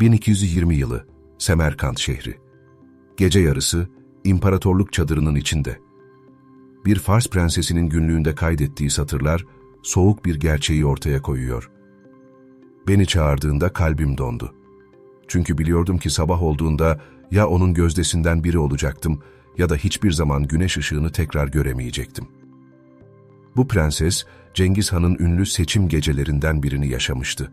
1220 yılı, Semerkant şehri. Gece yarısı, imparatorluk çadırının içinde. Bir Fars prensesinin günlüğünde kaydettiği satırlar, soğuk bir gerçeği ortaya koyuyor. Beni çağırdığında kalbim dondu. Çünkü biliyordum ki sabah olduğunda ya onun gözdesinden biri olacaktım ya da hiçbir zaman güneş ışığını tekrar göremeyecektim. Bu prenses, Cengiz Han'ın ünlü seçim gecelerinden birini yaşamıştı.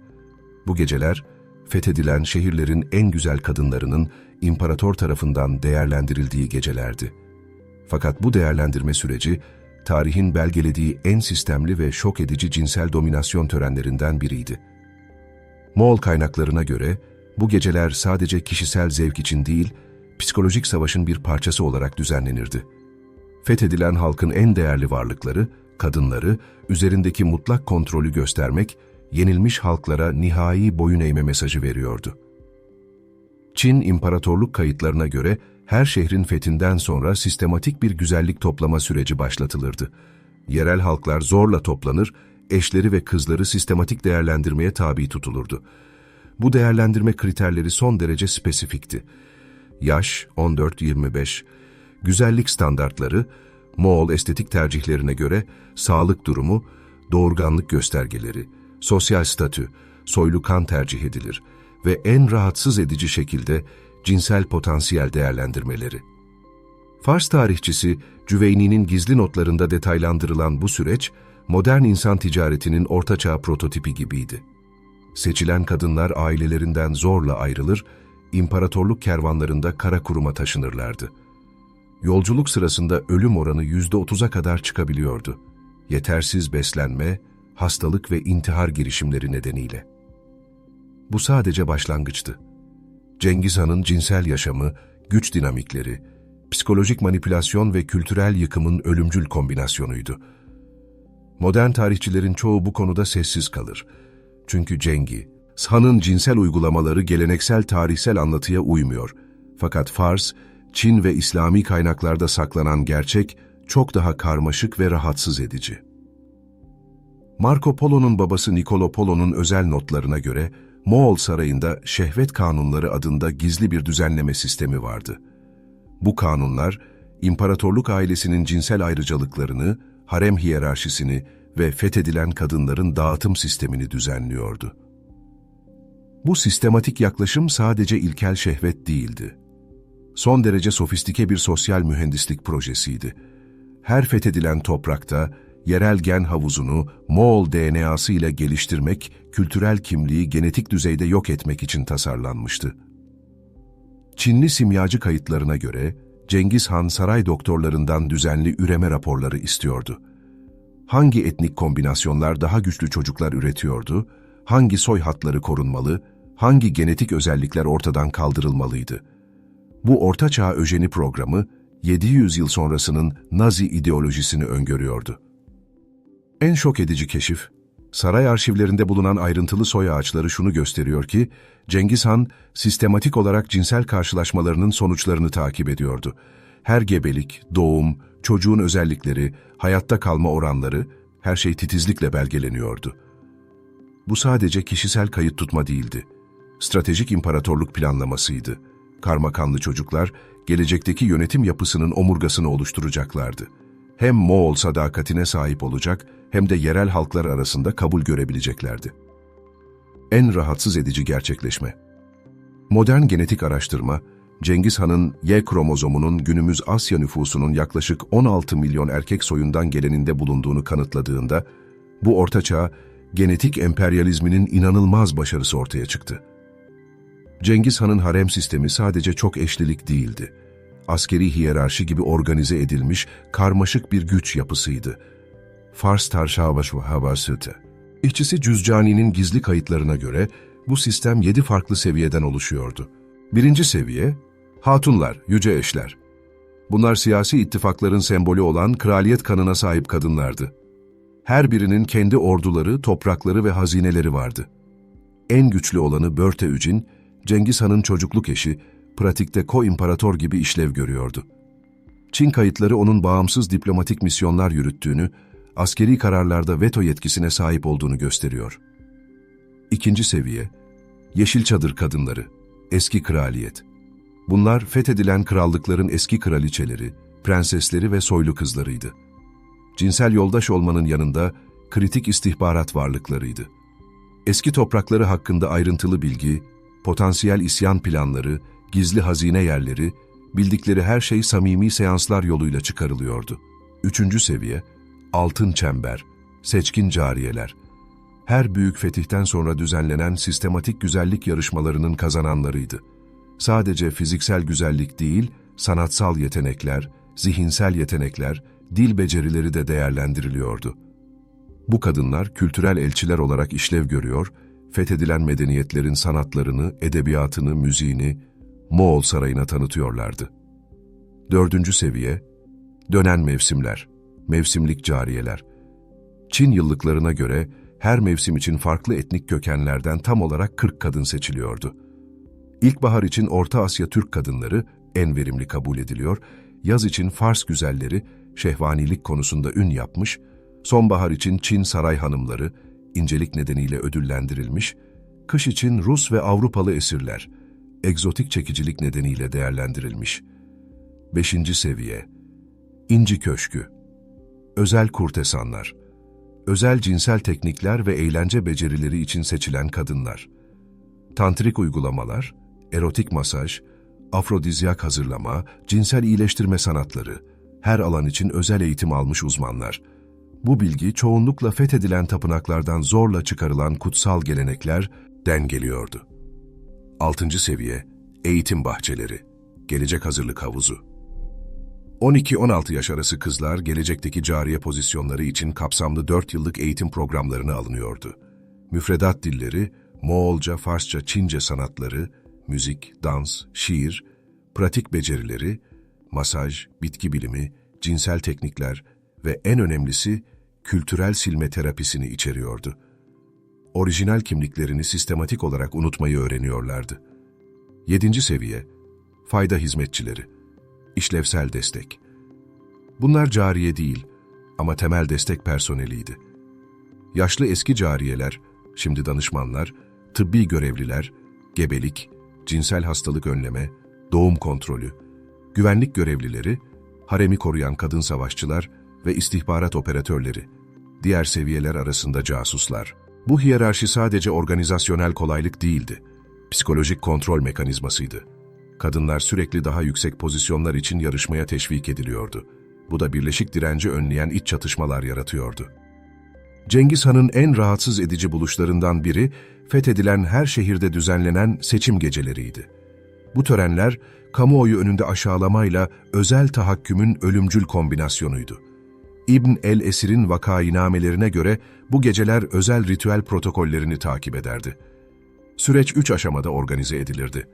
Bu geceler, fethedilen şehirlerin en güzel kadınlarının imparator tarafından değerlendirildiği gecelerdi. Fakat bu değerlendirme süreci, tarihin belgelediği en sistemli ve şok edici cinsel dominasyon törenlerinden biriydi. Moğol kaynaklarına göre, bu geceler sadece kişisel zevk için değil, psikolojik savaşın bir parçası olarak düzenlenirdi. Fethedilen halkın en değerli varlıkları, kadınları, üzerindeki mutlak kontrolü göstermek, yenilmiş halklara nihai boyun eğme mesajı veriyordu. Çin imparatorluk kayıtlarına göre her şehrin fethinden sonra sistematik bir güzellik toplama süreci başlatılırdı. Yerel halklar zorla toplanır, eşleri ve kızları sistematik değerlendirmeye tabi tutulurdu. Bu değerlendirme kriterleri son derece spesifikti. Yaş 14-25, güzellik standartları, Moğol estetik tercihlerine göre sağlık durumu, doğurganlık göstergeleri, sosyal statü, soylu kan tercih edilir ve en rahatsız edici şekilde cinsel potansiyel değerlendirmeleri. Fars tarihçisi Cüveyni'nin gizli notlarında detaylandırılan bu süreç, modern insan ticaretinin ortaçağ prototipi gibiydi. Seçilen kadınlar ailelerinden zorla ayrılır, imparatorluk kervanlarında kara kuruma taşınırlardı. Yolculuk sırasında ölüm oranı yüzde otuza kadar çıkabiliyordu. Yetersiz beslenme, hastalık ve intihar girişimleri nedeniyle. Bu sadece başlangıçtı. Cengiz Han'ın cinsel yaşamı, güç dinamikleri, psikolojik manipülasyon ve kültürel yıkımın ölümcül kombinasyonuydu. Modern tarihçilerin çoğu bu konuda sessiz kalır. Çünkü Cengi, Han'ın cinsel uygulamaları geleneksel tarihsel anlatıya uymuyor. Fakat Fars, Çin ve İslami kaynaklarda saklanan gerçek çok daha karmaşık ve rahatsız edici. Marco Polo'nun babası Nicolo Polo'nun özel notlarına göre Moğol sarayında şehvet kanunları adında gizli bir düzenleme sistemi vardı. Bu kanunlar, imparatorluk ailesinin cinsel ayrıcalıklarını, harem hiyerarşisini ve fethedilen kadınların dağıtım sistemini düzenliyordu. Bu sistematik yaklaşım sadece ilkel şehvet değildi. Son derece sofistike bir sosyal mühendislik projesiydi. Her fethedilen toprakta yerel gen havuzunu Moğol DNA'sı ile geliştirmek, kültürel kimliği genetik düzeyde yok etmek için tasarlanmıştı. Çinli simyacı kayıtlarına göre Cengiz Han saray doktorlarından düzenli üreme raporları istiyordu. Hangi etnik kombinasyonlar daha güçlü çocuklar üretiyordu, hangi soy hatları korunmalı, hangi genetik özellikler ortadan kaldırılmalıydı? Bu ortaçağ öjeni programı 700 yıl sonrasının Nazi ideolojisini öngörüyordu. En şok edici keşif, saray arşivlerinde bulunan ayrıntılı soy ağaçları şunu gösteriyor ki, Cengiz Han sistematik olarak cinsel karşılaşmalarının sonuçlarını takip ediyordu. Her gebelik, doğum, çocuğun özellikleri, hayatta kalma oranları, her şey titizlikle belgeleniyordu. Bu sadece kişisel kayıt tutma değildi. Stratejik imparatorluk planlamasıydı. Karmakanlı çocuklar, gelecekteki yönetim yapısının omurgasını oluşturacaklardı. Hem Moğol sadakatine sahip olacak, hem de yerel halklar arasında kabul görebileceklerdi. En rahatsız edici gerçekleşme. Modern genetik araştırma, Cengiz Han'ın Y kromozomunun günümüz Asya nüfusunun yaklaşık 16 milyon erkek soyundan geleninde bulunduğunu kanıtladığında, bu ortaçağ genetik emperyalizminin inanılmaz başarısı ortaya çıktı. Cengiz Han'ın harem sistemi sadece çok eşlilik değildi. Askeri hiyerarşi gibi organize edilmiş karmaşık bir güç yapısıydı Fars Tarşavaş Havasıtı. İşçisi Cüzcani'nin gizli kayıtlarına göre bu sistem yedi farklı seviyeden oluşuyordu. Birinci seviye, hatunlar, yüce eşler. Bunlar siyasi ittifakların sembolü olan kraliyet kanına sahip kadınlardı. Her birinin kendi orduları, toprakları ve hazineleri vardı. En güçlü olanı Börte Ücin, Cengiz Han'ın çocukluk eşi, pratikte ko-imparator gibi işlev görüyordu. Çin kayıtları onun bağımsız diplomatik misyonlar yürüttüğünü, askeri kararlarda veto yetkisine sahip olduğunu gösteriyor. İkinci seviye, Yeşil Çadır Kadınları, Eski Kraliyet. Bunlar fethedilen krallıkların eski kraliçeleri, prensesleri ve soylu kızlarıydı. Cinsel yoldaş olmanın yanında kritik istihbarat varlıklarıydı. Eski toprakları hakkında ayrıntılı bilgi, potansiyel isyan planları, gizli hazine yerleri, bildikleri her şey samimi seanslar yoluyla çıkarılıyordu. Üçüncü seviye, altın çember, seçkin cariyeler. Her büyük fetihten sonra düzenlenen sistematik güzellik yarışmalarının kazananlarıydı. Sadece fiziksel güzellik değil, sanatsal yetenekler, zihinsel yetenekler, dil becerileri de değerlendiriliyordu. Bu kadınlar kültürel elçiler olarak işlev görüyor, fethedilen medeniyetlerin sanatlarını, edebiyatını, müziğini Moğol sarayına tanıtıyorlardı. Dördüncü seviye, dönen mevsimler, mevsimlik cariyeler. Çin yıllıklarına göre her mevsim için farklı etnik kökenlerden tam olarak 40 kadın seçiliyordu. İlkbahar için Orta Asya Türk kadınları en verimli kabul ediliyor, yaz için Fars güzelleri şehvanilik konusunda ün yapmış, sonbahar için Çin saray hanımları incelik nedeniyle ödüllendirilmiş, kış için Rus ve Avrupalı esirler egzotik çekicilik nedeniyle değerlendirilmiş. Beşinci seviye İnci Köşkü Özel kurtesanlar Özel cinsel teknikler ve eğlence becerileri için seçilen kadınlar. Tantrik uygulamalar, erotik masaj, afrodizyak hazırlama, cinsel iyileştirme sanatları, her alan için özel eğitim almış uzmanlar. Bu bilgi çoğunlukla fethedilen tapınaklardan zorla çıkarılan kutsal gelenekler dengeliyordu. 6. seviye eğitim bahçeleri, gelecek hazırlık havuzu. 12-16 yaş arası kızlar gelecekteki cariye pozisyonları için kapsamlı 4 yıllık eğitim programlarına alınıyordu. Müfredat dilleri, Moğolca, Farsça, Çince sanatları, müzik, dans, şiir, pratik becerileri, masaj, bitki bilimi, cinsel teknikler ve en önemlisi kültürel silme terapisini içeriyordu. Orijinal kimliklerini sistematik olarak unutmayı öğreniyorlardı. 7. seviye Fayda hizmetçileri İşlevsel destek Bunlar cariye değil ama temel destek personeliydi. Yaşlı eski cariyeler, şimdi danışmanlar, tıbbi görevliler, gebelik, cinsel hastalık önleme, doğum kontrolü, güvenlik görevlileri, haremi koruyan kadın savaşçılar ve istihbarat operatörleri, diğer seviyeler arasında casuslar. Bu hiyerarşi sadece organizasyonel kolaylık değildi, psikolojik kontrol mekanizmasıydı. Kadınlar sürekli daha yüksek pozisyonlar için yarışmaya teşvik ediliyordu. Bu da birleşik direnci önleyen iç çatışmalar yaratıyordu. Cengiz Han'ın en rahatsız edici buluşlarından biri, fethedilen her şehirde düzenlenen seçim geceleriydi. Bu törenler, kamuoyu önünde aşağılamayla özel tahakkümün ölümcül kombinasyonuydu. İbn el-Esir'in vakainamelerine göre bu geceler özel ritüel protokollerini takip ederdi. Süreç üç aşamada organize edilirdi.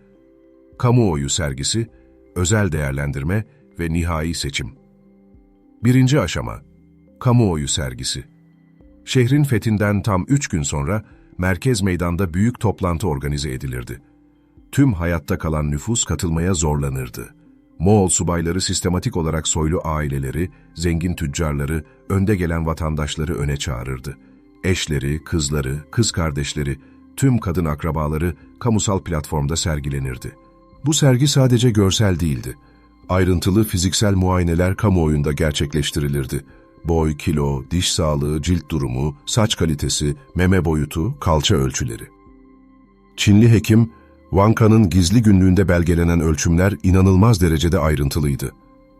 Kamuoyu sergisi, özel değerlendirme ve nihai seçim. Birinci aşama, kamuoyu sergisi. Şehrin fethinden tam üç gün sonra merkez meydanda büyük toplantı organize edilirdi. Tüm hayatta kalan nüfus katılmaya zorlanırdı. Moğol subayları sistematik olarak soylu aileleri, zengin tüccarları, önde gelen vatandaşları öne çağırırdı. Eşleri, kızları, kız kardeşleri, tüm kadın akrabaları kamusal platformda sergilenirdi. Bu sergi sadece görsel değildi. Ayrıntılı fiziksel muayeneler kamuoyunda gerçekleştirilirdi. Boy, kilo, diş sağlığı, cilt durumu, saç kalitesi, meme boyutu, kalça ölçüleri. Çinli hekim, Wanka'nın gizli günlüğünde belgelenen ölçümler inanılmaz derecede ayrıntılıydı.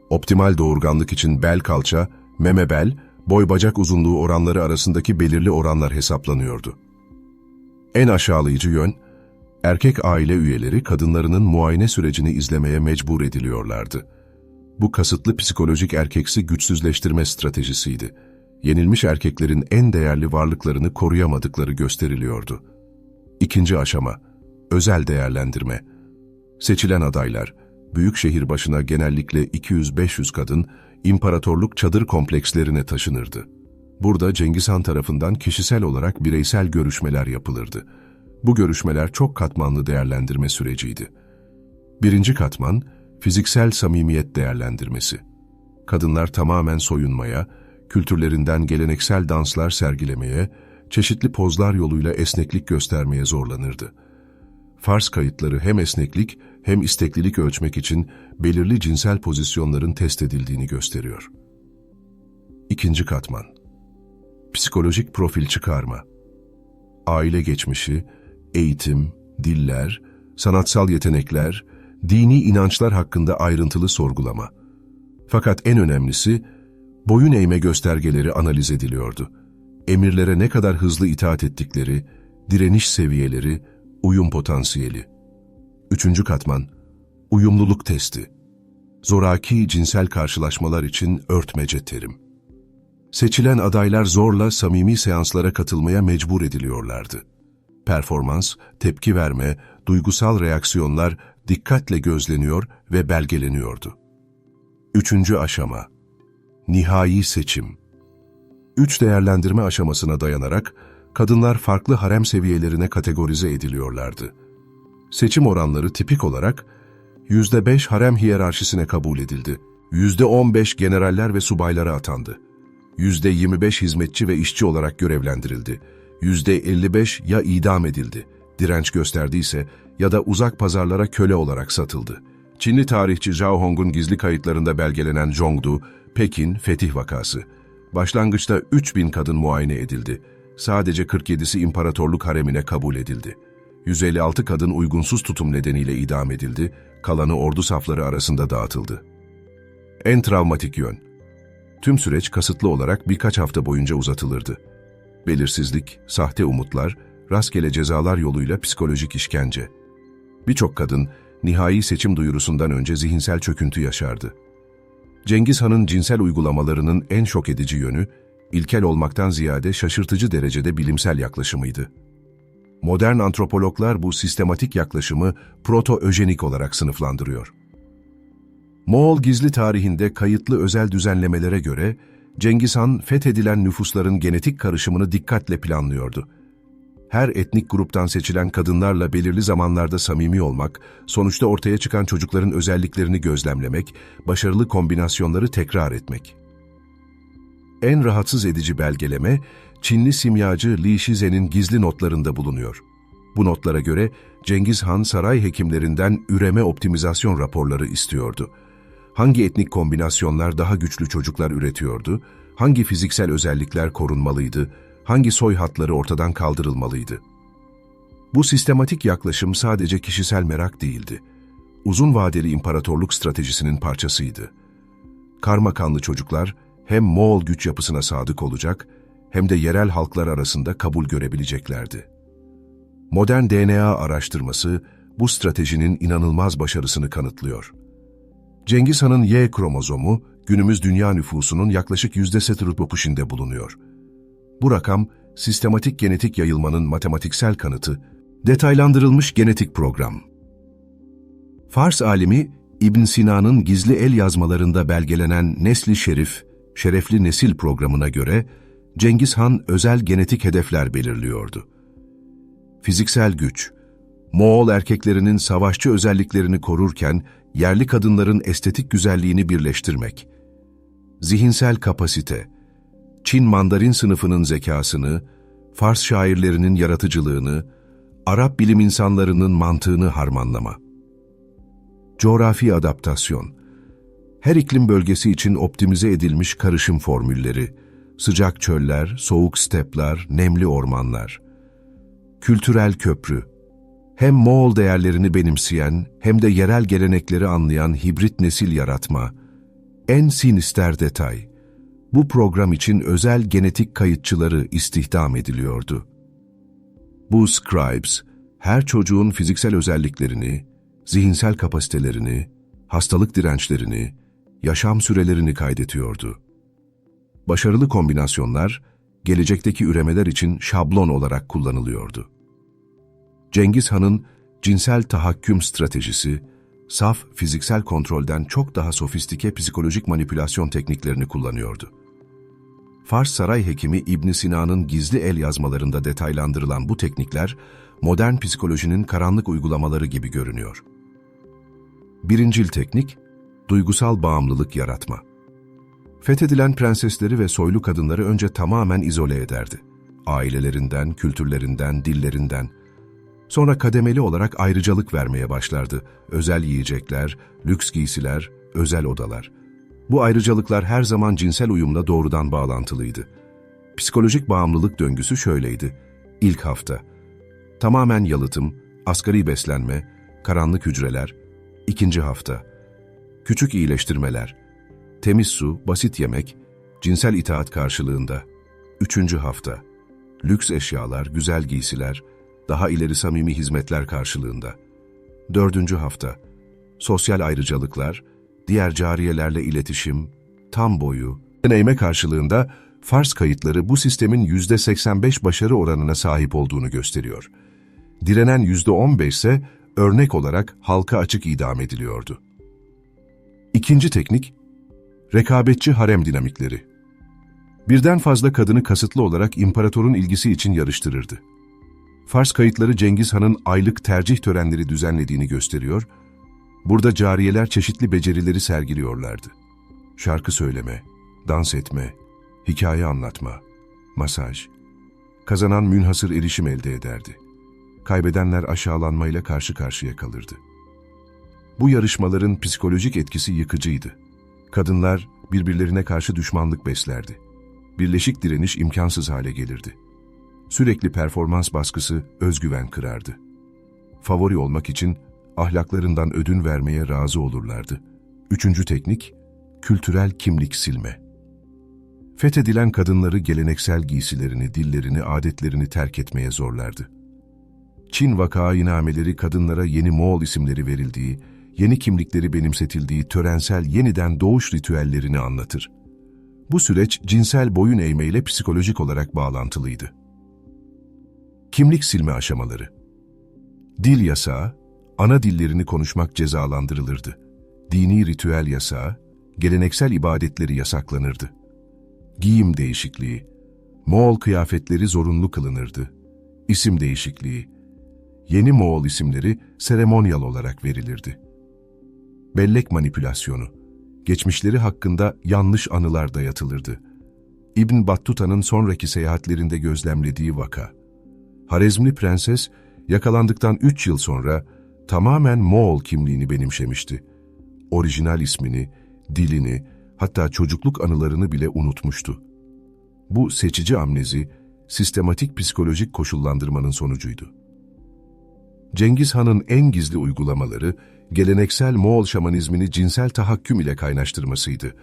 Optimal doğurganlık için bel kalça, meme bel, boy bacak uzunluğu oranları arasındaki belirli oranlar hesaplanıyordu. En aşağılayıcı yön, erkek aile üyeleri kadınlarının muayene sürecini izlemeye mecbur ediliyorlardı. Bu kasıtlı psikolojik erkeksi güçsüzleştirme stratejisiydi. Yenilmiş erkeklerin en değerli varlıklarını koruyamadıkları gösteriliyordu. İkinci aşama, özel değerlendirme. Seçilen adaylar, büyük şehir başına genellikle 200-500 kadın, imparatorluk çadır komplekslerine taşınırdı. Burada Cengiz Han tarafından kişisel olarak bireysel görüşmeler yapılırdı. Bu görüşmeler çok katmanlı değerlendirme süreciydi. Birinci katman, fiziksel samimiyet değerlendirmesi. Kadınlar tamamen soyunmaya, kültürlerinden geleneksel danslar sergilemeye, çeşitli pozlar yoluyla esneklik göstermeye zorlanırdı. Fars kayıtları hem esneklik hem isteklilik ölçmek için belirli cinsel pozisyonların test edildiğini gösteriyor. İkinci katman. Psikolojik profil çıkarma. Aile geçmişi, eğitim, diller, sanatsal yetenekler, dini inançlar hakkında ayrıntılı sorgulama. Fakat en önemlisi, boyun eğme göstergeleri analiz ediliyordu. Emirlere ne kadar hızlı itaat ettikleri, direniş seviyeleri, uyum potansiyeli. Üçüncü katman, uyumluluk testi. Zoraki cinsel karşılaşmalar için örtmece terim. Seçilen adaylar zorla samimi seanslara katılmaya mecbur ediliyorlardı. Performans, tepki verme, duygusal reaksiyonlar dikkatle gözleniyor ve belgeleniyordu. Üçüncü aşama, nihai seçim. Üç değerlendirme aşamasına dayanarak kadınlar farklı harem seviyelerine kategorize ediliyorlardı. Seçim oranları tipik olarak %5 harem hiyerarşisine kabul edildi, %15 generaller ve subaylara atandı, %25 hizmetçi ve işçi olarak görevlendirildi, %55 ya idam edildi, direnç gösterdiyse ya da uzak pazarlara köle olarak satıldı. Çinli tarihçi Zhao Hong'un gizli kayıtlarında belgelenen Zhongdu, Pekin Fetih Vakası. Başlangıçta 3000 kadın muayene edildi. Sadece 47'si imparatorluk haremine kabul edildi. 156 kadın uygunsuz tutum nedeniyle idam edildi, kalanı ordu safları arasında dağıtıldı. En travmatik yön. Tüm süreç kasıtlı olarak birkaç hafta boyunca uzatılırdı. Belirsizlik, sahte umutlar, rastgele cezalar yoluyla psikolojik işkence. Birçok kadın nihai seçim duyurusundan önce zihinsel çöküntü yaşardı. Cengiz Han'ın cinsel uygulamalarının en şok edici yönü, ilkel olmaktan ziyade şaşırtıcı derecede bilimsel yaklaşımıydı. Modern antropologlar bu sistematik yaklaşımı proto-öjenik olarak sınıflandırıyor. Moğol gizli tarihinde kayıtlı özel düzenlemelere göre Cengiz Han fethedilen nüfusların genetik karışımını dikkatle planlıyordu. Her etnik gruptan seçilen kadınlarla belirli zamanlarda samimi olmak, sonuçta ortaya çıkan çocukların özelliklerini gözlemlemek, başarılı kombinasyonları tekrar etmek. En rahatsız edici belgeleme, Çinli simyacı Li Shizen'in gizli notlarında bulunuyor. Bu notlara göre Cengiz Han saray hekimlerinden üreme optimizasyon raporları istiyordu. Hangi etnik kombinasyonlar daha güçlü çocuklar üretiyordu, hangi fiziksel özellikler korunmalıydı, hangi soy hatları ortadan kaldırılmalıydı? Bu sistematik yaklaşım sadece kişisel merak değildi. Uzun vadeli imparatorluk stratejisinin parçasıydı. Karma kanlı çocuklar hem Moğol güç yapısına sadık olacak hem de yerel halklar arasında kabul görebileceklerdi. Modern DNA araştırması bu stratejinin inanılmaz başarısını kanıtlıyor. Cengiz Han'ın Y kromozomu günümüz dünya nüfusunun yaklaşık %75'inde bulunuyor. Bu rakam, sistematik genetik yayılmanın matematiksel kanıtı, detaylandırılmış genetik program. Fars alimi İbn Sina'nın gizli el yazmalarında belgelenen Nesli Şerif, Şerefli Nesil programına göre Cengiz Han özel genetik hedefler belirliyordu. Fiziksel güç, Moğol erkeklerinin savaşçı özelliklerini korurken yerli kadınların estetik güzelliğini birleştirmek. Zihinsel kapasite, Çin Mandarin sınıfının zekasını, Fars şairlerinin yaratıcılığını, Arap bilim insanlarının mantığını harmanlama. Coğrafi adaptasyon, her iklim bölgesi için optimize edilmiş karışım formülleri, sıcak çöller, soğuk stepler, nemli ormanlar. Kültürel köprü, hem Moğol değerlerini benimseyen hem de yerel gelenekleri anlayan hibrit nesil yaratma. En sinister detay, bu program için özel genetik kayıtçıları istihdam ediliyordu. Bu scribes, her çocuğun fiziksel özelliklerini, zihinsel kapasitelerini, hastalık dirençlerini, yaşam sürelerini kaydetiyordu. Başarılı kombinasyonlar, gelecekteki üremeler için şablon olarak kullanılıyordu. Cengiz Han'ın cinsel tahakküm stratejisi, saf fiziksel kontrolden çok daha sofistike psikolojik manipülasyon tekniklerini kullanıyordu. Fars saray hekimi İbn Sina'nın gizli el yazmalarında detaylandırılan bu teknikler, modern psikolojinin karanlık uygulamaları gibi görünüyor. Birincil teknik, duygusal bağımlılık yaratma. Fethedilen prensesleri ve soylu kadınları önce tamamen izole ederdi. Ailelerinden, kültürlerinden, dillerinden, Sonra kademeli olarak ayrıcalık vermeye başlardı. Özel yiyecekler, lüks giysiler, özel odalar. Bu ayrıcalıklar her zaman cinsel uyumla doğrudan bağlantılıydı. Psikolojik bağımlılık döngüsü şöyleydi. İlk hafta. Tamamen yalıtım, asgari beslenme, karanlık hücreler. İkinci hafta. Küçük iyileştirmeler. Temiz su, basit yemek, cinsel itaat karşılığında. Üçüncü hafta. Lüks eşyalar, güzel giysiler, daha ileri samimi hizmetler karşılığında. Dördüncü hafta. Sosyal ayrıcalıklar, diğer cariyelerle iletişim, tam boyu, deneyme karşılığında Fars kayıtları bu sistemin %85 başarı oranına sahip olduğunu gösteriyor. Direnen %15 ise örnek olarak halka açık idam ediliyordu. İkinci teknik, rekabetçi harem dinamikleri. Birden fazla kadını kasıtlı olarak imparatorun ilgisi için yarıştırırdı. Fars kayıtları Cengiz Han'ın aylık tercih törenleri düzenlediğini gösteriyor, burada cariyeler çeşitli becerileri sergiliyorlardı. Şarkı söyleme, dans etme, hikaye anlatma, masaj. Kazanan münhasır erişim elde ederdi. Kaybedenler aşağılanmayla karşı karşıya kalırdı. Bu yarışmaların psikolojik etkisi yıkıcıydı. Kadınlar birbirlerine karşı düşmanlık beslerdi. Birleşik direniş imkansız hale gelirdi. Sürekli performans baskısı özgüven kırardı. Favori olmak için ahlaklarından ödün vermeye razı olurlardı. Üçüncü teknik, kültürel kimlik silme. Fethedilen kadınları geleneksel giysilerini, dillerini, adetlerini terk etmeye zorlardı. Çin vakainameleri kadınlara yeni Moğol isimleri verildiği, yeni kimlikleri benimsetildiği törensel yeniden doğuş ritüellerini anlatır. Bu süreç cinsel boyun eğmeyle psikolojik olarak bağlantılıydı. Kimlik silme aşamaları Dil yasağı, ana dillerini konuşmak cezalandırılırdı. Dini ritüel yasağı, geleneksel ibadetleri yasaklanırdı. Giyim değişikliği, Moğol kıyafetleri zorunlu kılınırdı. İsim değişikliği, yeni Moğol isimleri seremonyal olarak verilirdi. Bellek manipülasyonu, geçmişleri hakkında yanlış anılar dayatılırdı. İbn Battuta'nın sonraki seyahatlerinde gözlemlediği vaka. Harezmli prenses yakalandıktan üç yıl sonra tamamen Moğol kimliğini benimsemişti. Orijinal ismini, dilini, hatta çocukluk anılarını bile unutmuştu. Bu seçici amnezi, sistematik psikolojik koşullandırmanın sonucuydu. Cengiz Han'ın en gizli uygulamaları, geleneksel Moğol şamanizmini cinsel tahakküm ile kaynaştırmasıydı.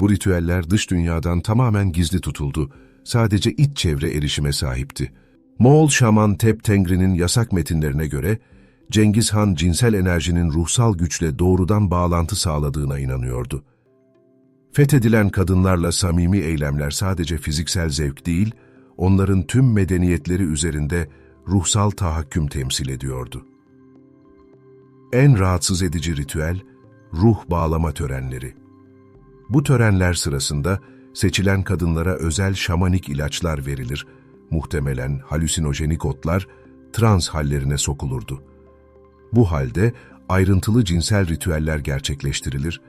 Bu ritüeller dış dünyadan tamamen gizli tutuldu, sadece iç çevre erişime sahipti. Moğol şaman Tep Tengri'nin yasak metinlerine göre, Cengiz Han cinsel enerjinin ruhsal güçle doğrudan bağlantı sağladığına inanıyordu. Fethedilen kadınlarla samimi eylemler sadece fiziksel zevk değil, onların tüm medeniyetleri üzerinde ruhsal tahakküm temsil ediyordu. En rahatsız edici ritüel, ruh bağlama törenleri. Bu törenler sırasında seçilen kadınlara özel şamanik ilaçlar verilir, muhtemelen halüsinojenik otlar trans hallerine sokulurdu. Bu halde ayrıntılı cinsel ritüeller gerçekleştirilir,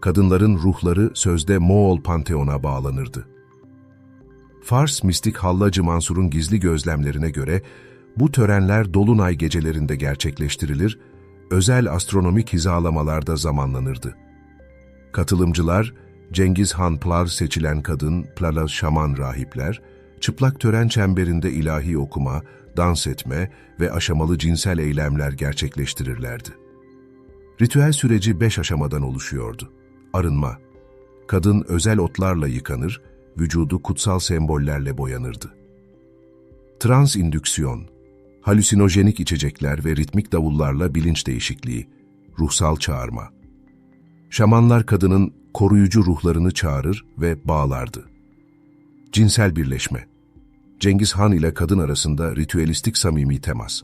kadınların ruhları sözde Moğol panteona bağlanırdı. Fars mistik Hallacı Mansur'un gizli gözlemlerine göre bu törenler dolunay gecelerinde gerçekleştirilir, özel astronomik hizalamalarda zamanlanırdı. Katılımcılar, Cengiz Han Plar seçilen kadın, Plala şaman rahipler, çıplak tören çemberinde ilahi okuma, dans etme ve aşamalı cinsel eylemler gerçekleştirirlerdi. Ritüel süreci beş aşamadan oluşuyordu. Arınma. Kadın özel otlarla yıkanır, vücudu kutsal sembollerle boyanırdı. Transindüksiyon. Halüsinojenik içecekler ve ritmik davullarla bilinç değişikliği, ruhsal çağırma. Şamanlar kadının koruyucu ruhlarını çağırır ve bağlardı. Cinsel birleşme. Cengiz Han ile kadın arasında ritüelistik samimi temas.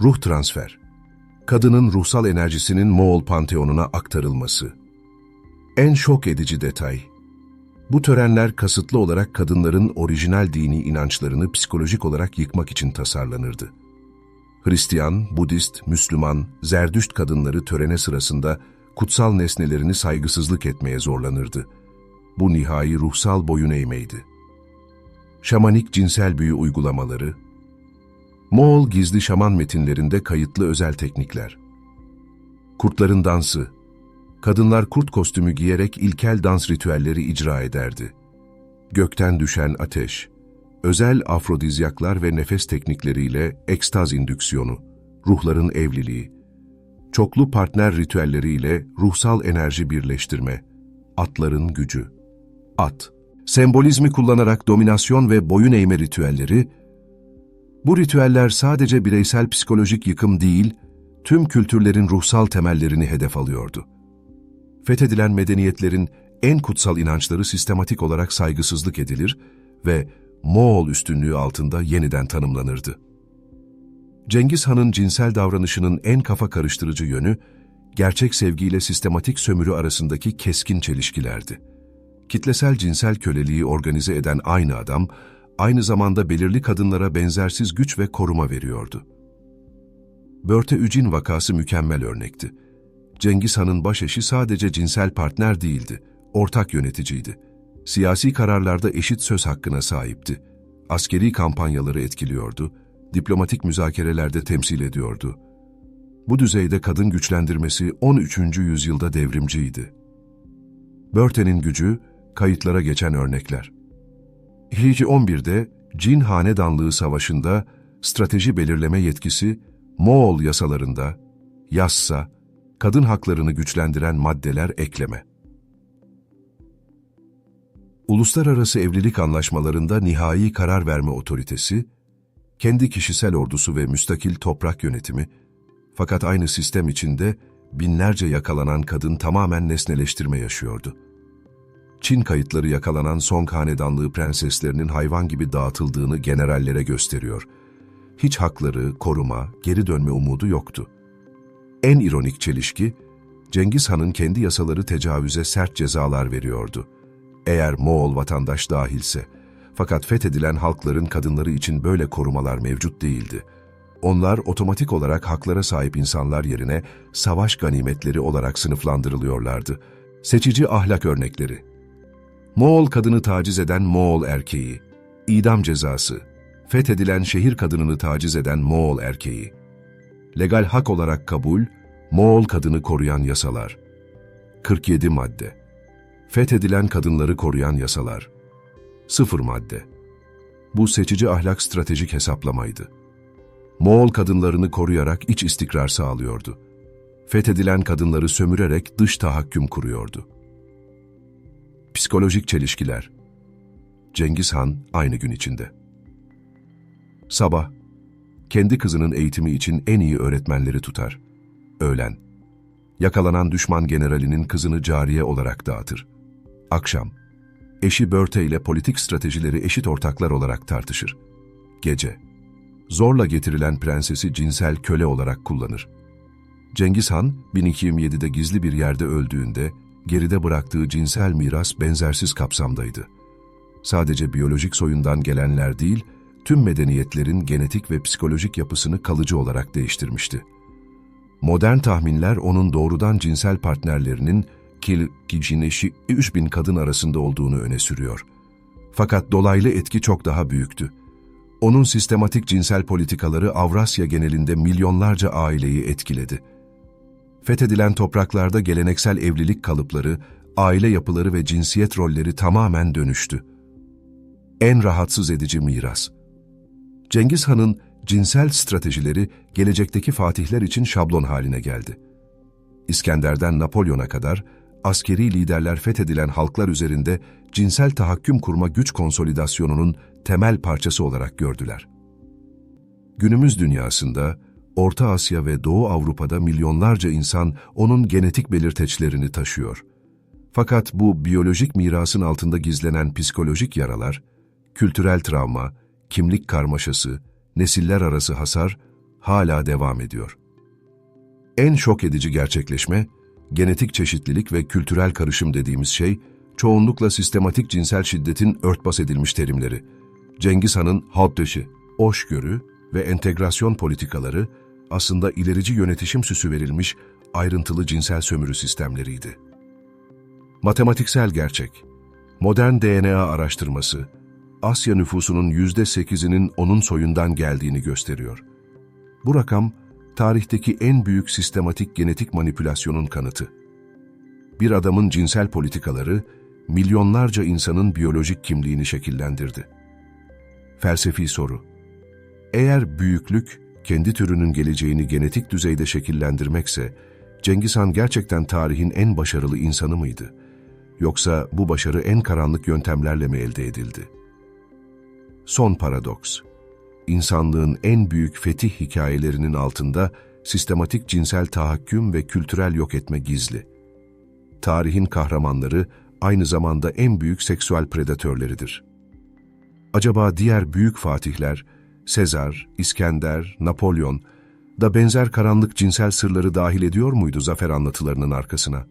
Ruh transfer. Kadının ruhsal enerjisinin Moğol panteonuna aktarılması. En şok edici detay. Bu törenler kasıtlı olarak kadınların orijinal dini inançlarını psikolojik olarak yıkmak için tasarlanırdı. Hristiyan, Budist, Müslüman, Zerdüşt kadınları törene sırasında kutsal nesnelerini saygısızlık etmeye zorlanırdı. Bu nihai ruhsal boyun eğmeydi. Şamanik cinsel büyü uygulamaları, Moğol gizli şaman metinlerinde kayıtlı özel teknikler. Kurtların dansı. Kadınlar kurt kostümü giyerek ilkel dans ritüelleri icra ederdi. Gökten düşen ateş. Özel afrodizyaklar ve nefes teknikleriyle ekstaz indüksiyonu, ruhların evliliği. Çoklu partner ritüelleriyle ruhsal enerji birleştirme, atların gücü. At. Sembolizmi kullanarak dominasyon ve boyun eğme ritüelleri, bu ritüeller sadece bireysel psikolojik yıkım değil, tüm kültürlerin ruhsal temellerini hedef alıyordu. Fethedilen medeniyetlerin en kutsal inançları sistematik olarak saygısızlık edilir ve Moğol üstünlüğü altında yeniden tanımlanırdı. Cengiz Han'ın cinsel davranışının en kafa karıştırıcı yönü, gerçek sevgiyle sistematik sömürü arasındaki keskin çelişkilerdi. Kitlesel cinsel köleliği organize eden aynı adam, aynı zamanda belirli kadınlara benzersiz güç ve koruma veriyordu. Börte Ücin vakası mükemmel örnekti. Cengiz Han'ın başeşi sadece cinsel partner değildi, ortak yöneticiydi. Siyasi kararlarda eşit söz hakkına sahipti. Askeri kampanyaları etkiliyordu, diplomatik müzakerelerde temsil ediyordu. Bu düzeyde kadın güçlendirmesi 13. yüzyılda devrimciydi. Börte'nin gücü, kayıtlara geçen örnekler. Hicri 11'de Cin Hanedanlığı Savaşı'nda strateji belirleme yetkisi Moğol yasalarında yassa, kadın haklarını güçlendiren maddeler ekleme. Uluslararası evlilik anlaşmalarında nihai karar verme otoritesi, kendi kişisel ordusu ve müstakil toprak yönetimi, fakat aynı sistem içinde binlerce yakalanan kadın tamamen nesneleştirme yaşıyordu. Çin kayıtları yakalanan Song Hanedanlığı prenseslerinin hayvan gibi dağıtıldığını generallere gösteriyor. Hiç hakları, koruma, geri dönme umudu yoktu. En ironik çelişki, Cengiz Han'ın kendi yasaları tecavüze sert cezalar veriyordu. Eğer Moğol vatandaş dahilse. Fakat fethedilen halkların kadınları için böyle korumalar mevcut değildi. Onlar otomatik olarak haklara sahip insanlar yerine savaş ganimetleri olarak sınıflandırılıyorlardı. Seçici ahlak örnekleri Moğol kadını taciz eden Moğol erkeği, idam cezası, fethedilen şehir kadınını taciz eden Moğol erkeği, legal hak olarak kabul, Moğol kadını koruyan yasalar, 47 madde, fethedilen kadınları koruyan yasalar, 0 madde. Bu seçici ahlak stratejik hesaplamaydı. Moğol kadınlarını koruyarak iç istikrar sağlıyordu. Fethedilen kadınları sömürerek dış tahakküm kuruyordu. Psikolojik çelişkiler. Cengiz Han aynı gün içinde. Sabah, kendi kızının eğitimi için en iyi öğretmenleri tutar. Öğlen, yakalanan düşman generalinin kızını cariye olarak dağıtır. Akşam, eşi Börte ile politik stratejileri eşit ortaklar olarak tartışır. Gece, zorla getirilen prensesi cinsel köle olarak kullanır. Cengiz Han, 1227'de gizli bir yerde öldüğünde geride bıraktığı cinsel miras benzersiz kapsamdaydı. Sadece biyolojik soyundan gelenler değil, tüm medeniyetlerin genetik ve psikolojik yapısını kalıcı olarak değiştirmişti. Modern tahminler onun doğrudan cinsel partnerlerinin Kil Gijineşi 3000 kadın arasında olduğunu öne sürüyor. Fakat dolaylı etki çok daha büyüktü. Onun sistematik cinsel politikaları Avrasya genelinde milyonlarca aileyi etkiledi fethedilen topraklarda geleneksel evlilik kalıpları, aile yapıları ve cinsiyet rolleri tamamen dönüştü. En rahatsız edici miras. Cengiz Han'ın cinsel stratejileri gelecekteki fatihler için şablon haline geldi. İskender'den Napolyon'a kadar askeri liderler fethedilen halklar üzerinde cinsel tahakküm kurma güç konsolidasyonunun temel parçası olarak gördüler. Günümüz dünyasında Orta Asya ve Doğu Avrupa'da milyonlarca insan onun genetik belirteçlerini taşıyor. Fakat bu biyolojik mirasın altında gizlenen psikolojik yaralar, kültürel travma, kimlik karmaşası, nesiller arası hasar hala devam ediyor. En şok edici gerçekleşme, genetik çeşitlilik ve kültürel karışım dediğimiz şey, çoğunlukla sistematik cinsel şiddetin örtbas edilmiş terimleri. Cengiz Han'ın halk hoşgörü ve entegrasyon politikaları aslında ilerici yönetişim süsü verilmiş ayrıntılı cinsel sömürü sistemleriydi. Matematiksel gerçek, modern DNA araştırması, Asya nüfusunun yüzde sekizinin onun soyundan geldiğini gösteriyor. Bu rakam, tarihteki en büyük sistematik genetik manipülasyonun kanıtı. Bir adamın cinsel politikaları, milyonlarca insanın biyolojik kimliğini şekillendirdi. Felsefi soru. Eğer büyüklük, kendi türünün geleceğini genetik düzeyde şekillendirmekse, Cengiz Han gerçekten tarihin en başarılı insanı mıydı? Yoksa bu başarı en karanlık yöntemlerle mi elde edildi? Son paradoks. İnsanlığın en büyük fetih hikayelerinin altında sistematik cinsel tahakküm ve kültürel yok etme gizli. Tarihin kahramanları aynı zamanda en büyük seksüel predatörleridir. Acaba diğer büyük fatihler, Sezar, İskender, Napolyon da benzer karanlık cinsel sırları dahil ediyor muydu zafer anlatılarının arkasına?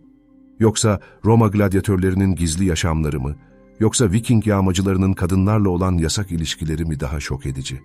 Yoksa Roma gladyatörlerinin gizli yaşamları mı? Yoksa Viking yağmacılarının kadınlarla olan yasak ilişkileri mi daha şok edici?